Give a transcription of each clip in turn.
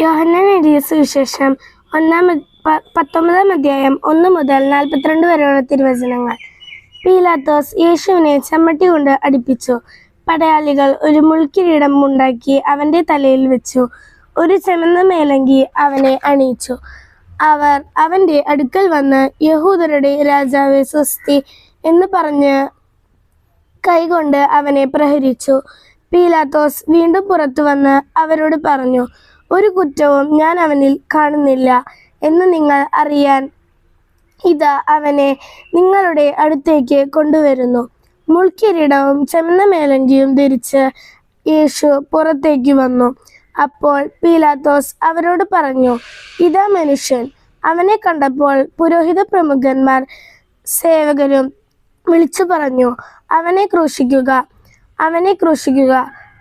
യോഹന്നാൻ എഴുതിയ സുവിശേഷം ഒന്നാം പത്തൊമ്പതാം അധ്യായം ഒന്ന് മുതൽ നാൽപ്പത്തിരണ്ട് വരെയുള്ള തിരുവചനങ്ങൾ. പീലാത്തോസ് യേശുവിനെ ചമ്മട്ടി കൊണ്ട് അടിപ്പിച്ചു. പടയാളികൾ ഒരു മുൾക്കിരീടം ഉണ്ടാക്കി അവന്റെ തലയിൽ വെച്ചു. ഒരു ചെമന്ന മേലങ്കി അവനെ അണിയിച്ചു. അവർ അവന്റെ അടുക്കൽ വന്ന് യഹൂദരുടെ രാജാവ് സ്വസ്തി എന്ന് പറഞ്ഞ് കൈകൊണ്ട് അവനെ പ്രഹരിച്ചു. പീലാത്തോസ് വീണ്ടും പുറത്തു വന്ന് അവരോട് പറഞ്ഞു ഒരു കുറ്റവും ഞാൻ അവനിൽ കാണുന്നില്ല എന്ന് നിങ്ങൾ അറിയാൻ ഇതാ അവനെ നിങ്ങളുടെ അടുത്തേക്ക് കൊണ്ടുവരുന്നു. മുൾക്കിരീടവും ചെമ്മന്ന മേലങ്കിയും ധരിച്ച് യേശു പുറത്തേക്ക് വന്നു. അപ്പോൾ പീലാത്തോസ് അവരോട് പറഞ്ഞു ഇതാ മനുഷ്യൻ. അവനെ കണ്ടപ്പോൾ പുരോഹിത പ്രമുഖന്മാർ സേവകരും വിളിച്ചു പറഞ്ഞു അവനെ ക്രൂശിക്കുക അവനെ ക്രൂശിക്കുക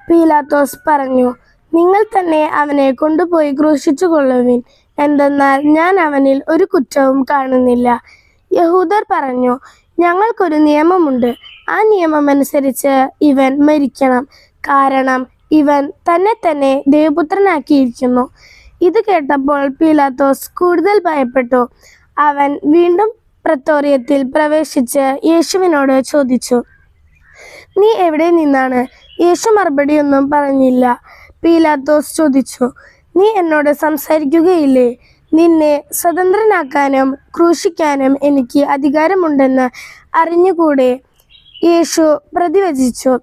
പീലാത്തോസ് പറഞ്ഞു. നിങ്ങൾ തന്നെ അവനെ കൊണ്ടുപോയി ക്രൂശിച്ചു കൊള്ളുവിൻ എന്തെന്നാൽ ഞാൻ അവനിൽ ഒരു കുറ്റവും കാണുന്നില്ല. യഹൂദർ പറഞ്ഞു ഞങ്ങൾക്കൊരു നിയമമുണ്ട്. ആ നിയമം അനുസരിച്ച് ഇവൻ മരിക്കണം. കാരണം ഇവൻ തന്നെ തന്നെ ദേവപുത്രനാക്കിയിരിക്കുന്നു. ഇത് കേട്ടപ്പോൾ പീലാത്തോസ് കൂടുതൽ ഭയപ്പെട്ടു. അവൻ വീണ്ടും പ്രത്തോറിയത്തിൽ പ്രവേശിച്ച് യേശുവിനോട് ചോദിച്ചു നീ എവിടെ നിന്നാണ്? യേശു മറുപടിയൊന്നും പറഞ്ഞില്ല. പീലാത്തോസ് ചോദിച്ചു നീ എന്നോട് സംസാരിക്കുകയില്ലേ? നിന്നെ സ്വതന്ത്രനാക്കാനും ക്രൂശിക്കാനും എനിക്ക് അധികാരമുണ്ടെന്ന് അറിഞ്ഞുകൂടെ? യേശു പ്രതിവചിച്ചു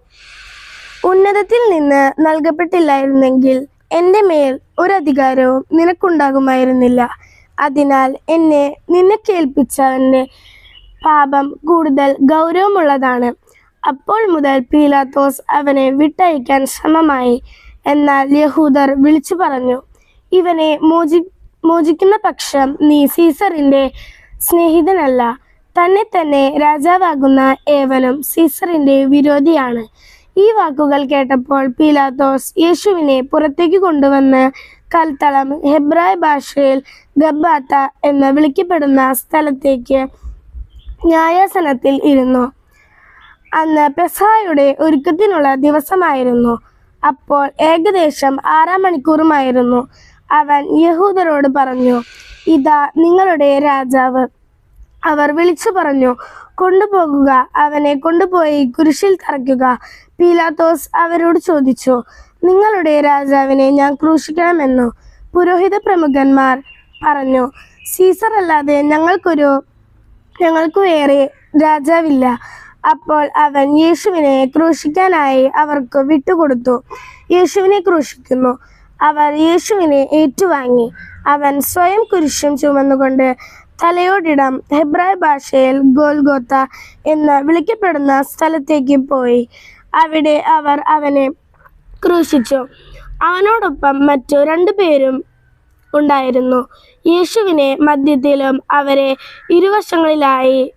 ഉന്നതത്തിൽ നിന്ന് നൽകപ്പെട്ടില്ലായിരുന്നെങ്കിൽ എന്റെ മേൽ ഒരധികാരവും നിനക്കുണ്ടാകുമായിരുന്നില്ല. അതിനാൽ എന്നെ നിന്നെ കേൾപ്പിച്ചവന്റെ പാപം കൂടുതൽ ഗൗരവമുള്ളതാണ്. അപ്പോൾ മുതൽ പീലാത്തോസ് അവനെ വിട്ടയക്കാൻ ശ്രമമായി. എന്നാൽ യഹൂദർ വിളിച്ചു പറഞ്ഞു ഇവനെ മോചി മോചിക്കുന്ന പക്ഷം നീ സീസറിന്റെ സ്നേഹിതനല്ല. തന്നെ തന്നെ രാജാവാകുന്ന ഏവനും സീസറിന്റെ വിരോധിയാണ്. ഈ വാക്കുകൾ കേട്ടപ്പോൾ പീലാത്തോസ് യേശുവിനെ പുറത്തേക്ക് കൊണ്ടുവന്ന് കൽത്തളം ഹെബ്രായ ഭാഷയിൽ ഗബ്ബാത്ത എന്ന് വിളിക്കപ്പെടുന്ന സ്ഥലത്തേക്ക് ന്യായാസനത്തിൽ ഇരുന്നു. അന്ന് പെസായുടെ ഒരുക്കത്തിനുള്ള ദിവസമായിരുന്നു. അപ്പോൾ ഏകദേശം ആറാം മണിക്കൂറുമായിരുന്നു. അവൻ യഹൂദരോട് പറഞ്ഞു ഇതാ നിങ്ങളുടെ രാജാവ്. അവർ വിളിച്ചു പറഞ്ഞു കൊണ്ടുപോകുക അവനെ കൊണ്ടുപോയി കുരിശിൽ തറയ്ക്കുക. പീലാത്തോസ് അവരോട് ചോദിച്ചു നിങ്ങളുടെ രാജാവിനെ ഞാൻ ക്രൂശിക്കണമെന്നു? പുരോഹിത പ്രമുഖന്മാർ പറഞ്ഞു സീസർ അല്ലാതെ ഞങ്ങൾക്കൊരു ഞങ്ങൾക്ക് വേറെ രാജാവില്ല. അപ്പോൾ അവൻ യേശുവിനെ ക്രൂശിക്കാനായി അവർക്ക് വിട്ടുകൊടുത്തു. യേശുവിനെ ക്രൂശിക്കുന്നു. അവർ യേശുവിനെ ഏറ്റുവാങ്ങി. അവൻ സ്വയം കുരിശും ചുമന്നുകൊണ്ട് തലയോടിടം ഹെബ്രായ ഭാഷയിൽ ഗോൽഗോത്ത എന്ന് വിളിക്കപ്പെടുന്ന സ്ഥലത്തേക്ക് പോയി. അവിടെ അവർ അവനെ ക്രൂശിച്ചു. അവനോടൊപ്പം മറ്റു രണ്ടു പേരും ഉണ്ടായിരുന്നു. യേശുവിനെ മധ്യത്തിലും അവരെ ഇരുവശങ്ങളിലായി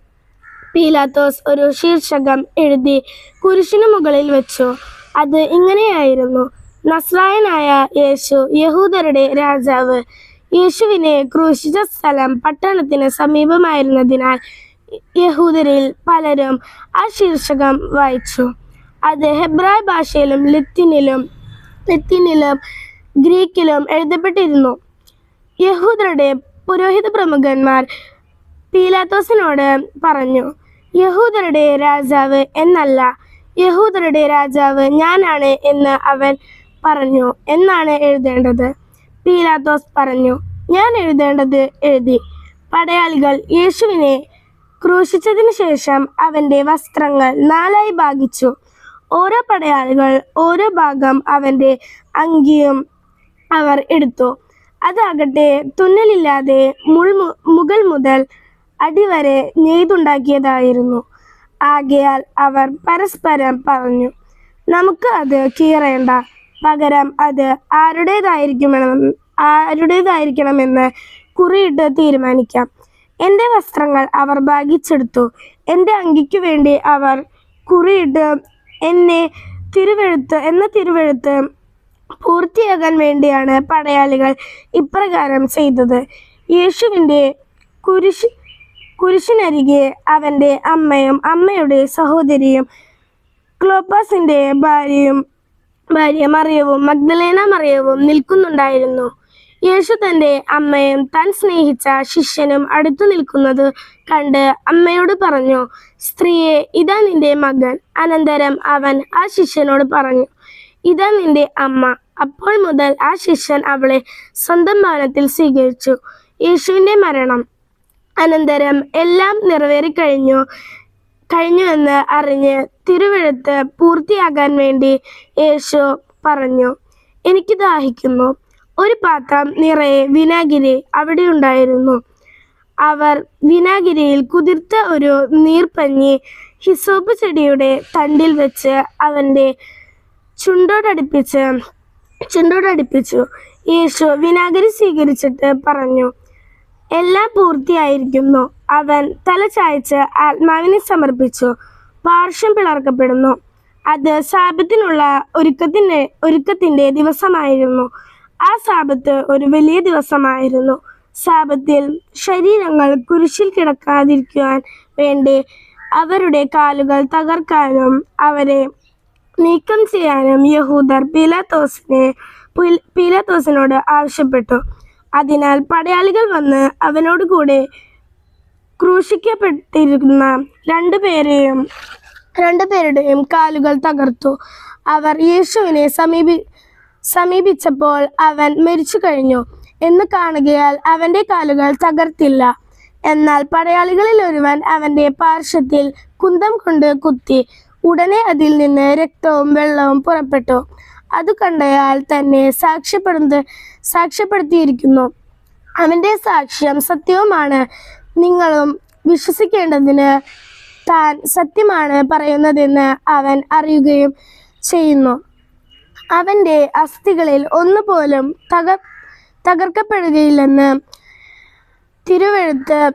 പീലാത്തോസ് ഒരു ശീർഷകം എഴുതി കുരിശിനു മുകളിൽ വെച്ചു. അത് ഇങ്ങനെയായിരുന്നു. നസ്രായനായ യേശു യഹൂദരുടെ രാജാവ്. യേശുവിനെ ക്രൂശിച്ച സ്ഥലം പട്ടണത്തിന് സമീപമായിരുന്നതിനാൽ യഹൂദരിൽ പലരും ആ ശീർഷകം വായിച്ചു. അത് ഹെബ്രായ ഭാഷയിലും ലത്തിനിലും ലത്തീനിലും ഗ്രീക്കിലും എഴുതപ്പെട്ടിരുന്നു. യഹൂദരുടെ പുരോഹിത പ്രമുഖന്മാർ പീലാത്തോസിനോട് പറഞ്ഞു യഹൂദരുടെ രാജാവ് എന്നല്ല. യഹൂദരുടെ രാജാവ് ഞാനാണ് എന്ന് അവൻ പറഞ്ഞു. എന്നാണ് എഴുതേണ്ടത്. പീലാത്തോസ് പറഞ്ഞു ഞാൻ എഴുതേണ്ടത് എഴുതി. പടയാളികൾ യേശുവിനെ ക്രൂശിച്ചതിന് ശേഷം അവന്റെ വസ്ത്രങ്ങൾ നാലായി ഭാഗിച്ചു. ഓരോ പടയാളികൾ ഓരോ ഭാഗം അവന്റെ അങ്കിയും അവർ എടുത്തു. അതാകട്ടെ തുന്നലില്ലാതെ മുൾ മുഗൾ മുതൽ അടിവരെ നെയ്തുണ്ടാക്കിയതായിരുന്നു. ആകയാൽ അവർ പരസ്പരം പറഞ്ഞു നമുക്ക് അത് കീറേണ്ട. പകരം അത് ആരുടേതായിരിക്കുമെന്ന് ആരുടേതായിരിക്കണമെന്ന് കുറിയിട്ട് തീരുമാനിക്കാം. എന്റെ വസ്ത്രങ്ങൾ അവർ ഭാഗിച്ചെടുത്തു. എന്റെ അങ്കിക്ക് വേണ്ടി അവർ കുറിയിട്ട് എന്നെ തിരുവെഴുത്ത് എന്ന തിരുവെഴുത്ത് പൂർത്തിയാകാൻ വേണ്ടിയാണ് പടയാളികൾ ഇപ്രകാരം ചെയ്തത്. യേശുവിന്റെ കുരിശ് കുരിശിനരികെ അവന്റെ അമ്മയും അമ്മയുടെ സഹോദരിയും ക്ലോബസിന്റെ ഭാര്യയും ഭാര്യ മറിയവും മഗ്ദലേന മറിയവും നിൽക്കുന്നുണ്ടായിരുന്നു. യേശു തന്റെ അമ്മയും താൻ സ്നേഹിച്ച ശിഷ്യനും അടുത്തു നിൽക്കുന്നത് കണ്ട് അമ്മയോട് പറഞ്ഞു സ്ത്രീയെ ഇതാ നിന്റെ മകൻ. അനന്തരം അവൻ ആ ശിഷ്യനോട് പറഞ്ഞു ഇതാ നിന്റെ അമ്മ. അപ്പോൾ മുതൽ ആ ശിഷ്യൻ അവളെ സ്വന്തം ഭവനത്തിൽ സ്വീകരിച്ചു. യേശുവിന്റെ മരണം അനന്തരം എല്ലാം നിറവേറിക്കഴിഞ്ഞു കഴിഞ്ഞുവെന്ന് അറിഞ്ഞ് തിരുവെഴുത്ത് പൂർത്തിയാകാൻ വേണ്ടി യേശു പറഞ്ഞു എനിക്ക് ദാഹിക്കുന്നു. ഒരു പാത്രം നിറയെ വിനാഗിരി അവിടെ ഉണ്ടായിരുന്നു. അവർ വിനാഗിരിയിൽ കുതിർത്ത ഒരു നീർപ്പഞ്ഞി ഹിസോപ്പ് ചെടിയുടെ തണ്ടിൽ വെച്ച് അവന്റെ ചുണ്ടോടടുപ്പിച്ച് ചുണ്ടോടടുപ്പിച്ചു. യേശു വിനാഗിരി സ്വീകരിച്ചിട്ട് പറഞ്ഞു എല്ലാം പൂർത്തിയായിരിക്കുന്നു. അവൻ തല ചായച്ച് ആത്മാവിനെ സമർപ്പിച്ചു. പാർശ്വം പിളർക്കപ്പെടുന്നു. അത് സാപത്തിനുള്ള ഒരുക്കത്തിന്റെ ഒരുക്കത്തിന്റെ ദിവസമായിരുന്നു. ആ സാപത്ത് ഒരു വലിയ ദിവസമായിരുന്നു. സാപത്തിൽ ശരീരങ്ങൾ കുരിശിൽ കിടക്കാതിരിക്കുവാൻ വേണ്ടി അവരുടെ കാലുകൾ തകർക്കാനും അവരെ നീക്കം ചെയ്യാനും യഹൂദർ പീലാത്തോസിനെ പീലാത്തോസിനോട് ആവശ്യപ്പെട്ടു. അതിനാൽ പടയാളികൾ വന്ന് അവനോട് കൂടെ ക്രൂശിക്കപ്പെട്ടിരുന്ന രണ്ടുപേരെയും രണ്ടുപേരുടെയും കാലുകൾ തകർത്തു. അവർ യേശുവിനെ സമീപി സമീപിച്ചപ്പോൾ അവൻ മരിച്ചു കഴിഞ്ഞു. എന്ന് കാണുകയാൽ അവന്റെ കാലുകൾ തകർത്തില്ല. എന്നാൽ പടയാളികളിൽ ഒരുവൻ അവന്റെ പാർശ്വത്തിൽ കുന്തം കൊണ്ട് കുത്തി ഉടനെ അതിൽ നിന്ന് രക്തവും വെള്ളവും പുറപ്പെട്ടു. അത് കണ്ടയാൾ തന്നെ സാക്ഷ്യപ്പെടുന്നത് സാക്ഷ്യപ്പെടുത്തിയിരിക്കുന്നു. അവന്റെ സാക്ഷ്യം സത്യവുമാണ്. നിങ്ങളും വിശ്വസിക്കേണ്ടതിന് താൻ സത്യമാണ് പറയുന്നതെന്ന് അവൻ അറിയുകയും ചെയ്യുന്നു. അവന്റെ അസ്ഥികളിൽ ഒന്നുപോലും തകർ തകർക്കപ്പെടുകയില്ലെന്ന് തിരുവെഴുത്ത്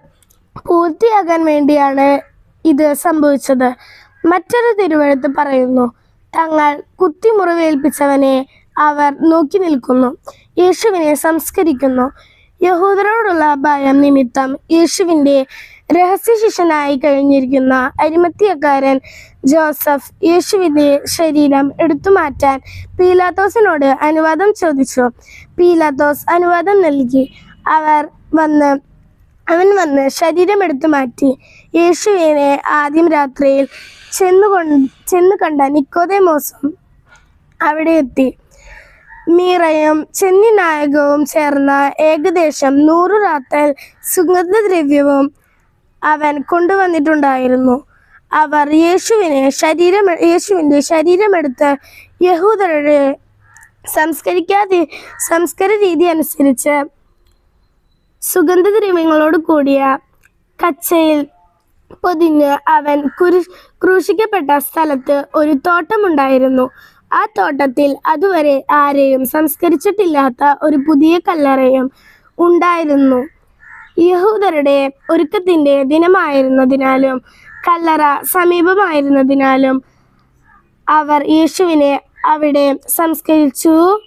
പൂർത്തിയാകാൻ വേണ്ടിയാണ് ഇത് സംഭവിച്ചത്. മറ്റൊരു തിരുവെഴുത്ത് പറയുന്നു തങ്ങൾ കുത്തിമുറിവേൽപ്പിച്ചവനെ അവർ നോക്കി നിൽക്കുന്നു. യേശുവിനെ സംസ്കരിക്കുന്നു. യഹൂദരോടുള്ള ഭയം നിമിത്തം യേശുവിന്റെ രഹസ്യ ശിഷ്യനായി കഴിഞ്ഞിരിക്കുന്ന അരിമത്തിയക്കാരൻ ജോസഫ് യേശുവിന്റെ ശരീരം എടുത്തുമാറ്റാൻ പീലാത്തോസിനോട് അനുവാദം ചോദിച്ചു. പീലാത്തോസ് അനുവാദം നൽകി. അവർ വന്ന് അവൻ വന്ന് ശരീരം എടുത്തു മാറ്റി യേശുവിനെ ആദ്യം രാത്രിയിൽ ചെന്നു ചെന്നു കണ്ട നിക്കോദേമോസും അവിടെ എത്തി. മീറയും ചെന്നി നായകവും ചേർന്ന ഏകദേശം നൂറു റാത്തൽ സുഗന്ധദ്രവ്യവും അവൻ കൊണ്ടുവന്നിട്ടുണ്ടായിരുന്നു. അവർ യേശുവിനെ ശരീരം യേശുവിന്റെ ശരീരമെടുത്ത് യഹൂദരുടെ സംസ്കരിക്കാതെ സംസ്കര രീതി അനുസരിച്ച് സുഗന്ധദ്രവ്യങ്ങളോട് കൂടിയ കച്ചയിൽ പൊതിഞ്ഞ് അവൻ കുരു ക്രൂശിക്കപ്പെട്ട സ്ഥലത്ത് ഒരു തോട്ടമുണ്ടായിരുന്നു. ആ തോട്ടത്തിൽ അതുവരെ ആരെയും സംസ്കരിച്ചിട്ടില്ലാത്ത ഒരു പുതിയ കല്ലറയും ഉണ്ടായിരുന്നു. യഹൂദരുടെ ഒരുക്കത്തിന്റെ ദിനമായിരുന്നതിനാലും കല്ലറ സമീപമായിരുന്നതിനാലും അവർ യേശുവിനെ അവിടെ സംസ്കരിച്ചു.